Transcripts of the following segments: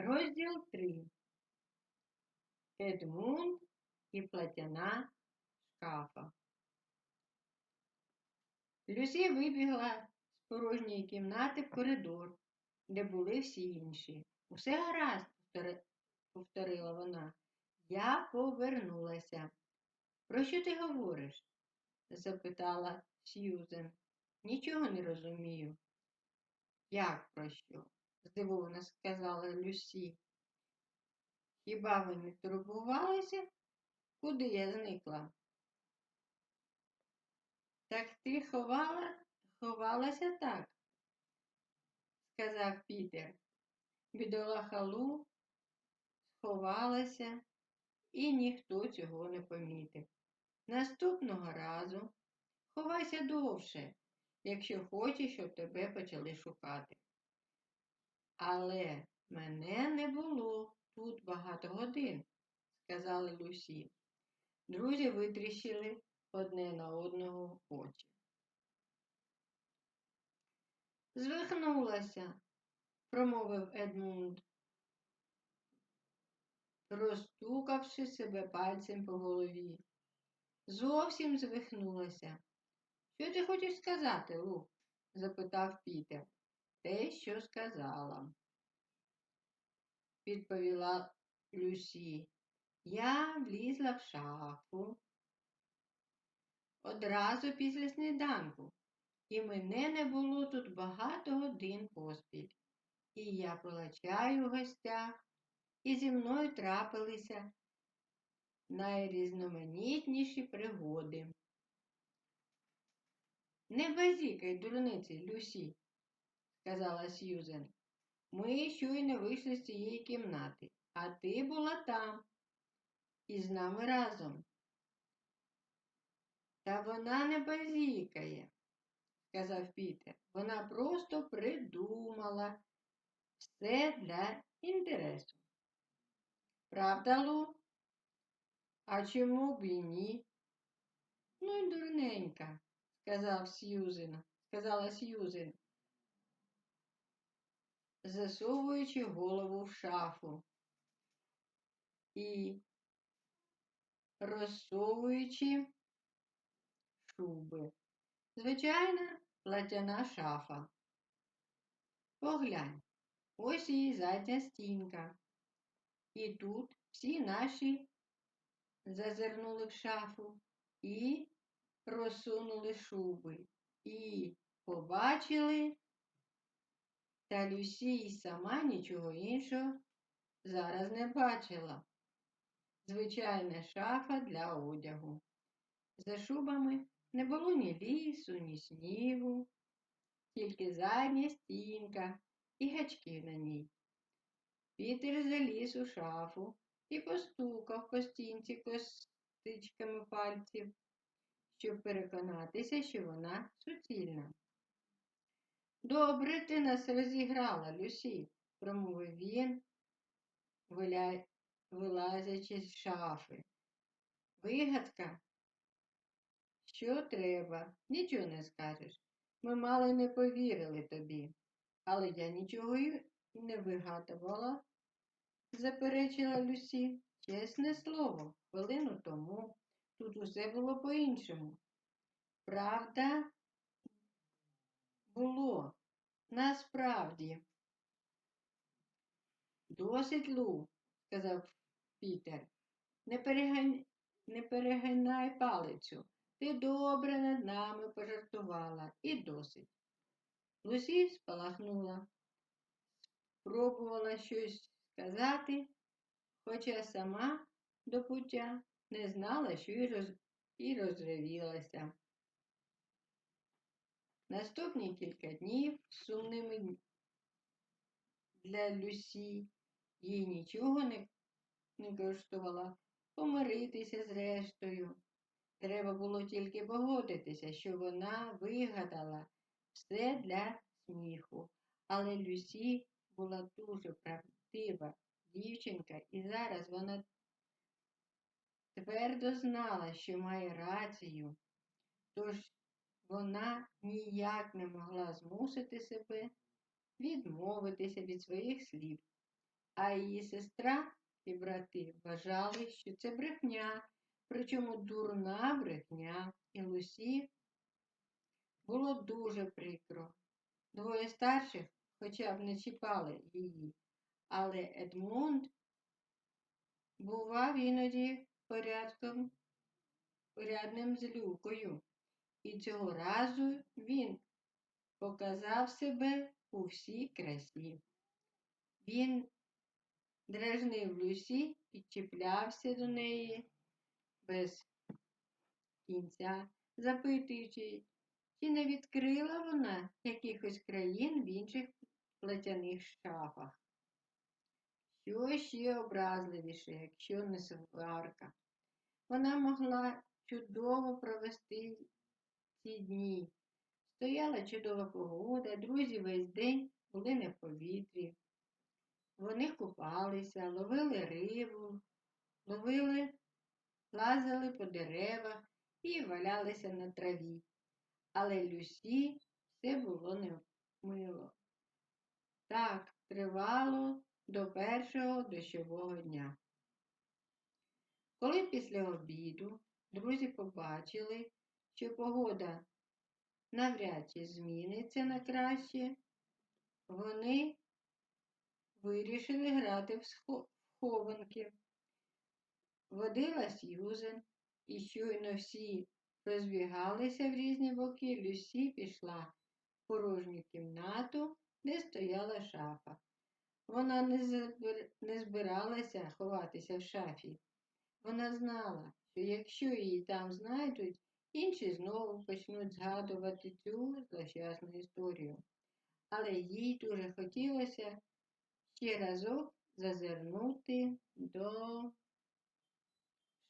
Розділ 3. Едмунд і платяна шкафа. Люсі вибігла з порожньої кімнати в коридор, де були всі інші. Усе гаразд, повторила вона. Я повернулася. Про що ти говориш? запитала Сьюзен. Нічого не розумію. Як про що? Здивовано сказала Люсі. Хіба ви не турбувалися? Куди я зникла? Так ти ховала, ховалася так, сказав Пітер. Бідолаха Лу сховалася, і ніхто цього не помітив. Наступного разу ховайся довше, якщо хочеш, щоб тебе почали шукати. Але мене не було тут багато годин, сказала Люсі. Друзі витріщили одне на одного очі. Звихнулася, промовив Едмунд, розстукавши себе пальцем по голові. Зовсім звихнулася. Що ти хочеш сказати, Лу? запитав Пітер. Те, що сказала, відповіла Люсі. Я влізла в шафу одразу після сніданку, і мене не було тут багато годин поспіль. І я пила чай у гостях, і зі мною трапилися найрізноманітніші пригоди. Не базікай, дурниці, Люсі, сказала Сьюзен. Ми щойно вийшли з цієї кімнати, а ти була там і з нами разом. Та вона не базікає, сказав Пітер. Вона просто придумала все для інтересу. Правда, Лу? А чому б і ні? Ну й дурненька, сказав Сьюзен, сказала Сьюзен, засовуючи голову в шафу і розсовуючи шуби. Звичайна платяна шафа. Поглянь, ось її задня стінка. І тут всі наші зазирнули в шафу і розсунули шуби. І побачили, та Люсі й сама нічого іншого зараз не бачила. Звичайна шафа для одягу. За шубами не було ні лісу, ні снігу, тільки задня стінка і гачки на ній. Пітер заліз у шафу і постукав по стінці костичками пальців, щоб переконатися, що вона суцільна. Добре ти нас розіграла, Люсі, промовив він, вилазячи з шафи. Вигадка, що треба, нічого не скажеш. Ми мало не повірили тобі, але я нічого й не вигадувала, заперечила Люсі. Чесне слово, хвилину тому тут усе було по-іншому. Правда, було, насправді. Досить Лу, сказав Пітер. Не, перегань... не перегинай палицю. Ти добре над нами пожартувала і досить. Лусі спалахнула, спробувала щось сказати, хоча сама до пуття не знала, що і, роз... і розревілася. Наступні кілька днів сумними для Люсі їй нічого не, не коштувало помиритися з рештою. Треба було тільки погодитися, що вона вигадала все для сміху. Але Люсі була дуже правдива дівчинка, і зараз вона твердо знала, що має рацію. Тож вона ніяк не могла змусити себе відмовитися від своїх слів. А її сестра і брати вважали, що це брехня, причому дурна брехня. І Лусі було дуже прикро. Двоє старших хоча б не чіпали її, але Едмунд бував іноді порядком, порядним злюкою, і цього разу він показав себе у всій красі. Він дражнив Люсі і чіплявся до неї без кінця, запитуючи, чи не відкрила вона якихось країн в інших платяних шафах. Що ще образливіше, якщо не сварка. Вона могла чудово провести ці дні. Стояла чудова погода, друзі весь день були не в повітрі. Вони купалися, ловили рибу, ловили, лазили по деревах і валялися на траві. Але Люсі все було немило. Так тривало до першого дощового дня. Коли після обіду друзі побачили, що погода навряд чи зміниться на краще, вони вирішили грати в схованки. Водила Сьюзен, і щойно всі розбігалися в різні боки, Люсі пішла в порожню кімнату, де стояла шафа. Вона не збиралася ховатися в шафі. Вона знала, що якщо її там знайдуть, інші знову почнуть згадувати цю злощасну історію. Але їй дуже хотілося ще разок зазирнути до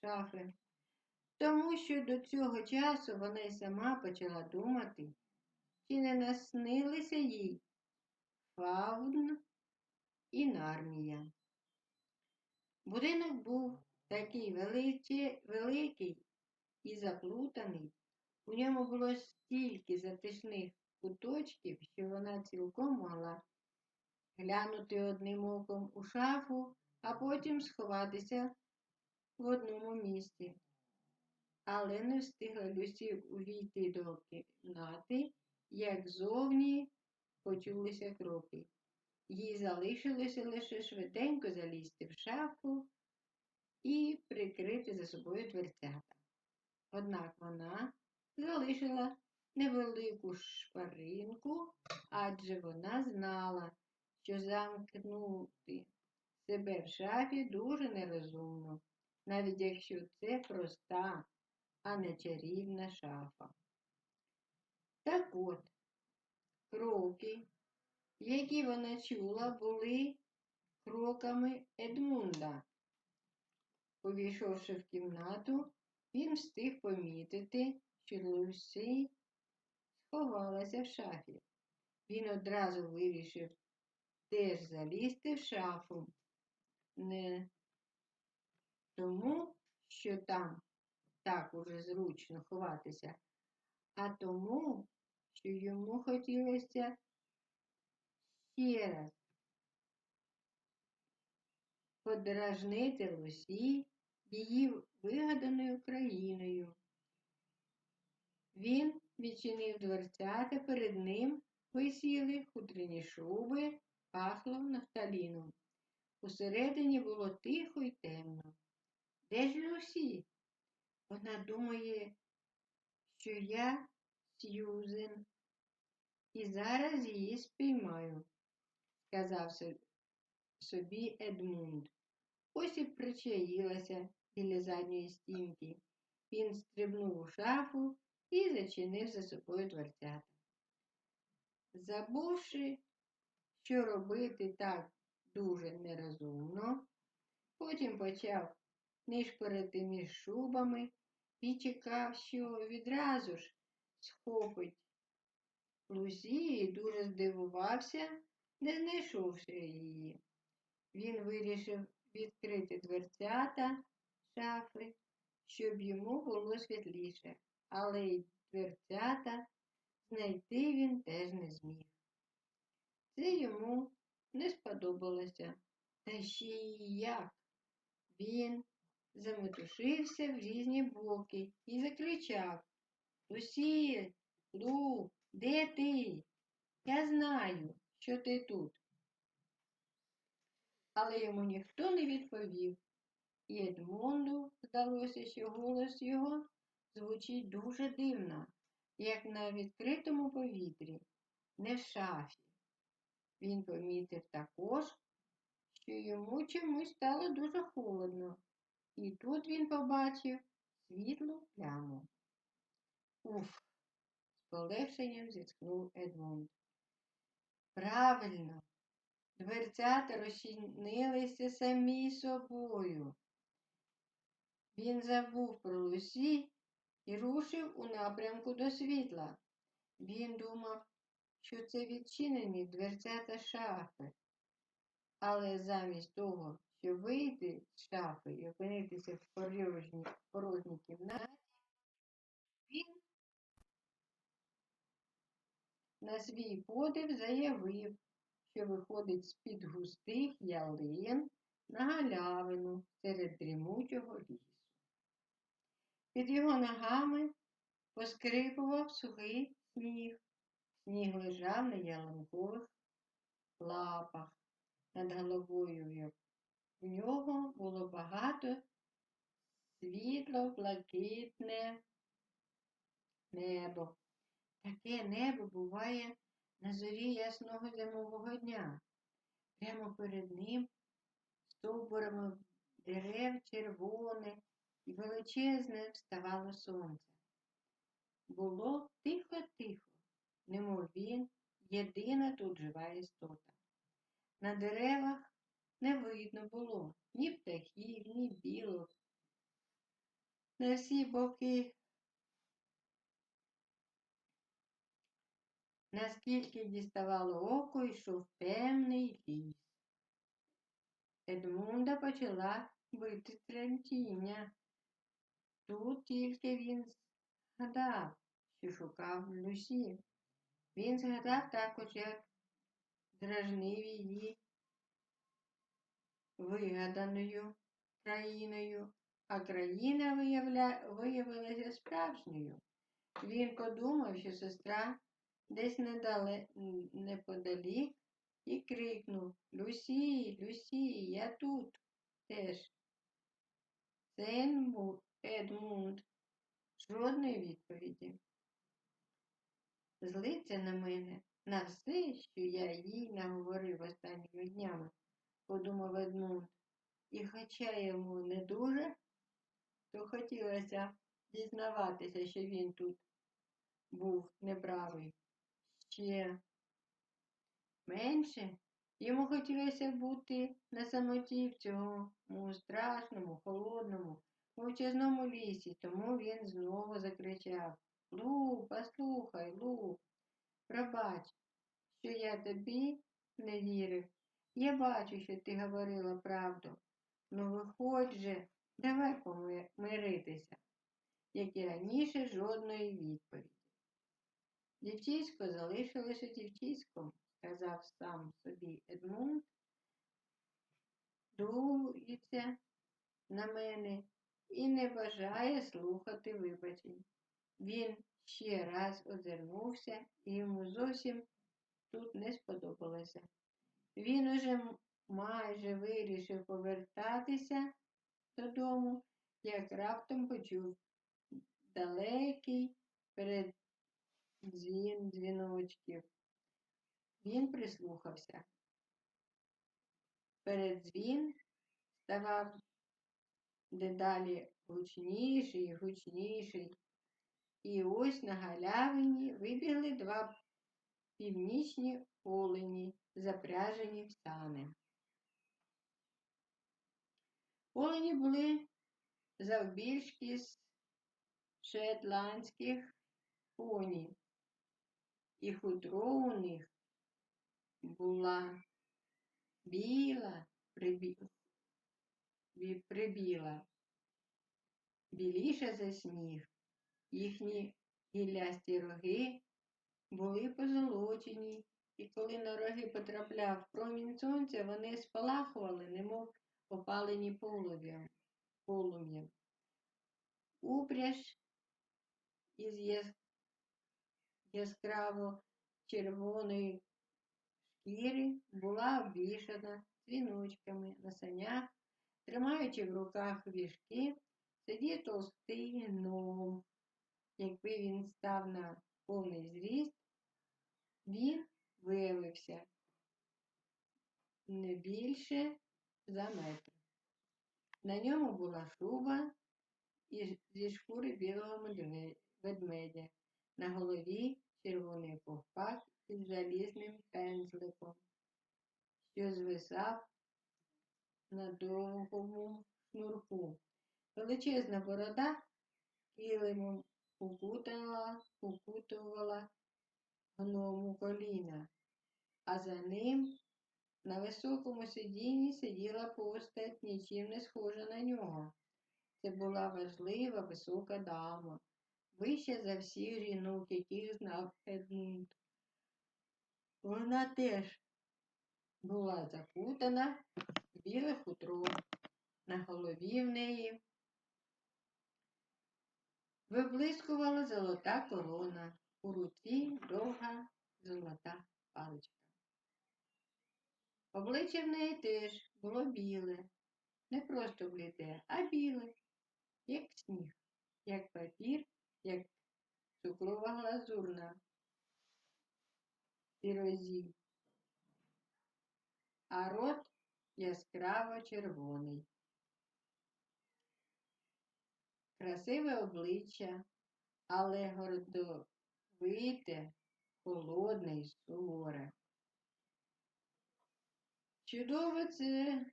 шафи. Тому що до цього часу вона й сама почала думати, чи не наснилися їй фаун і нармія. Будинок був такий величі, великий і заплутаний. У ньому було стільки затишних куточків, що вона цілком могла глянути одним оком у шафу, а потім сховатися в одному місці. Але не встигла Люсі увійти до кімнати, як зовні почулися кроки. Їй залишилося лише швиденько залізти в шафу і прикрити за собою дверцята. Однак вона залишила невелику шпаринку, адже вона знала, що замкнути себе в шафі дуже нерозумно, навіть якщо це проста, а не чарівна шафа. Так от, кроки, які вона чула, були кроками Едмунда. Увійшовши в кімнату, він встиг помітити, що Лусі сховалася в шафі. Він одразу вирішив теж залізти в шафу. Не тому, що там так уже зручно ховатися, а тому, що йому хотілося ще раз подражнити Лусі її вигаданою країною. Він відчинив дверцята, перед ним висіли хутряні шуби, пахло нафталіном. Усередині було тихо й темно. Де ж Люсі? Вона думає, що я Сьюзен, і зараз її спіймаю, сказав собі Едмунд. Ось і причаїлася біля задньої стінки. Він стрибнув у шафу і зачинив за собою дверцята. Забувши, що робити так дуже нерозумно, потім почав нишпорити між шубами і чекав, що відразу ж схопить Лузі і дуже здивувався, не знайшовши її. Він вирішив відкрити дверцята шафи, щоб йому було світліше, але й дверцята знайти він теж не зміг. Це йому не сподобалося, Та ще й як. Він заметушився в різні боки і закричав Лусі, Лу, де ти? Я знаю, що ти тут. Але йому ніхто не відповів, і Едмунду здалося, що голос його звучить дуже дивно, як на відкритому повітрі, не в шафі. Він помітив також, що йому чомусь стало дуже холодно, і тут він побачив світлу пляму. Уф, з полегшенням зітхнув Едмунд. Правильно, дверцята розчинилися самі собою. Він забув про Лусі і рушив у напрямку до світла. Він думав, що це відчинені дверцята шафи. Але замість того, щоб вийти з шафи і опинитися в порожній, порожній кімнаті, він на свій подив заявив, що виходить з-під густих ялин на галявину серед дрімучого лісу. Під його ногами поскрипував сухий сніг. Сніг лежав на ялинкових лапах над головою. В нього було багато світло, блакитне небо. Таке небо буває на зорі ясного зимового дня. Прямо перед ним стовбурами дерев червоне і величезне вставало сонце. Було тихо-тихо, немов він єдина тут жива істота. На деревах не видно було ні птахів, ні білок. На всі боки Наскільки діставало око, йшов темний ліс. Едмунда почала бити тремтіння. Тут тільки він згадав, що шукав Люсі. Він згадав також, як дражнив її вигаданою країною, а країна виявля... виявилася справжньою. Він подумав, що сестра десь недале, неподалік і крикнув Люсі, Люсі, я тут теж. Це Едмунд. Жодної відповіді. Злиться на мене на все, що я їй наговорив останніми днями, подумав Едмунд. І хоча йому не дуже, то хотілося дізнаватися, що він тут був неправий ще менше. Йому хотілося бути на самоті в цьому страшному, холодному, мовчазному лісі, тому він знову закричав Лу, послухай, Лу, пробач, що я тобі не вірив. Я бачу, що ти говорила правду. Ну виходь же, давай помиритися, як і раніше жодної відповіді. Дівчисько залишилося дівчиськом, сказав сам собі Едмунд, дується на мене і не бажає слухати вибачень. Він ще раз озирнувся і йому зовсім тут не сподобалося. Він уже майже вирішив повертатися додому, як раптом почув далекий перед дзвін дзвіночків. Він прислухався. Передзвін ставав дедалі гучніший і гучніший. І ось на галявині вибігли два північні олені, запряжені в сани. Олені були завбільшки з шетландських поні і хутро у них була біла. Прибіла, біліша за сніг. Їхні гіллясті роги були позолочені і коли на роги потрапляв промінь сонця, вони спалахували, немов опалені полум'ям. Упряж із яс- яскраво червоної шкіри була обвішана дзвіночками на санях, тримаючи в руках віжки, сидів толстий гном. Якби він став на повний зріст, він виявився не більше за метр. На ньому була шуба зі шкури білого ведмедя, на голові червоний ковпак із залізним пензликом, що звисав на довгому шнурку. Величезна борода килимом укутала, укутувала гному коліна, а за ним на високому сидінні сиділа постать, нічим не схожа на нього. Це була важлива висока дама, вища за всіх жінок, яких знав Едмунд. Вона теж була закутана в біле хутро. На голові в неї виблискувала золота корона, у руці довга золота паличка. Обличчя в неї теж було біле, не просто бліде, а біле, як сніг, як папір, як цукрова глазурна пірозі, а рот яскраво червоний. Красиве обличчя, але гордовите, холодне й суворе. Чудово це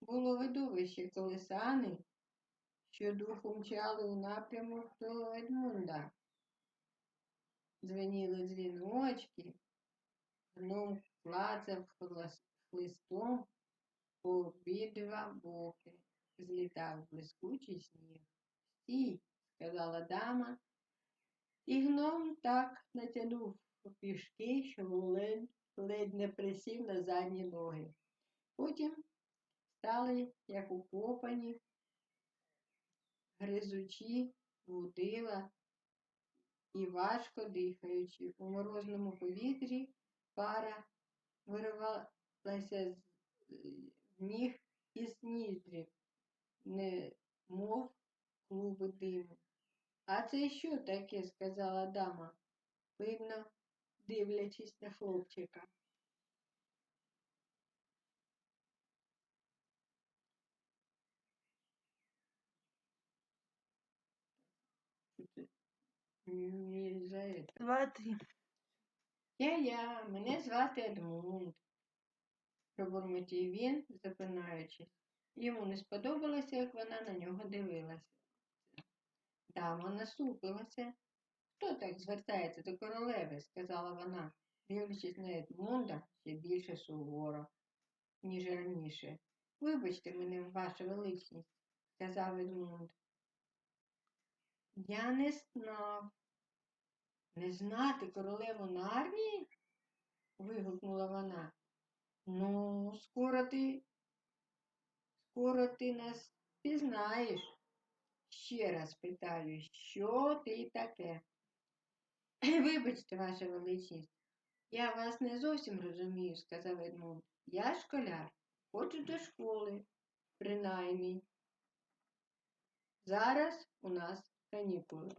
було видовище, коли сани, що духом мчали у напрямок до Едмунда. Дзвеніли дзвіночки, гном хлас- хлистом по обидва боки, злітав блискучий сніг. Стій, сказала дама, і гном так натягнув пішки, що ледь, ледь не присів на задні ноги. Потім стали, як укопані, гризучі вудила і важко дихаючи. У морозному повітрі пара виривалася з ніг і з ніздрів, не мов клуби диму. А це що таке? сказала дама, пильно дивлячись на хлопчика. Не за это. Два, три. Я-я, мене звати Едмунд, пробурмотів він, запинаючись. Йому не сподобалося, як вона на нього дивилася. Дама насупилася. Хто так звертається до королеви? сказала вона, дивлячись на Едмунда ще більше суворо, ніж раніше. Вибачте мене, ваша величність, сказав Едмунд. Я не знав. Не знати королеву Нарнії? вигукнула вона. Ну, скоро ти, скоро ти нас пізнаєш. Ще раз питаю, що ти таке? Вибачте, ваша величність, я вас не зовсім розумію, сказав Едмунд. Я школяр, ходжу до школи, принаймні. Зараз у нас канікули.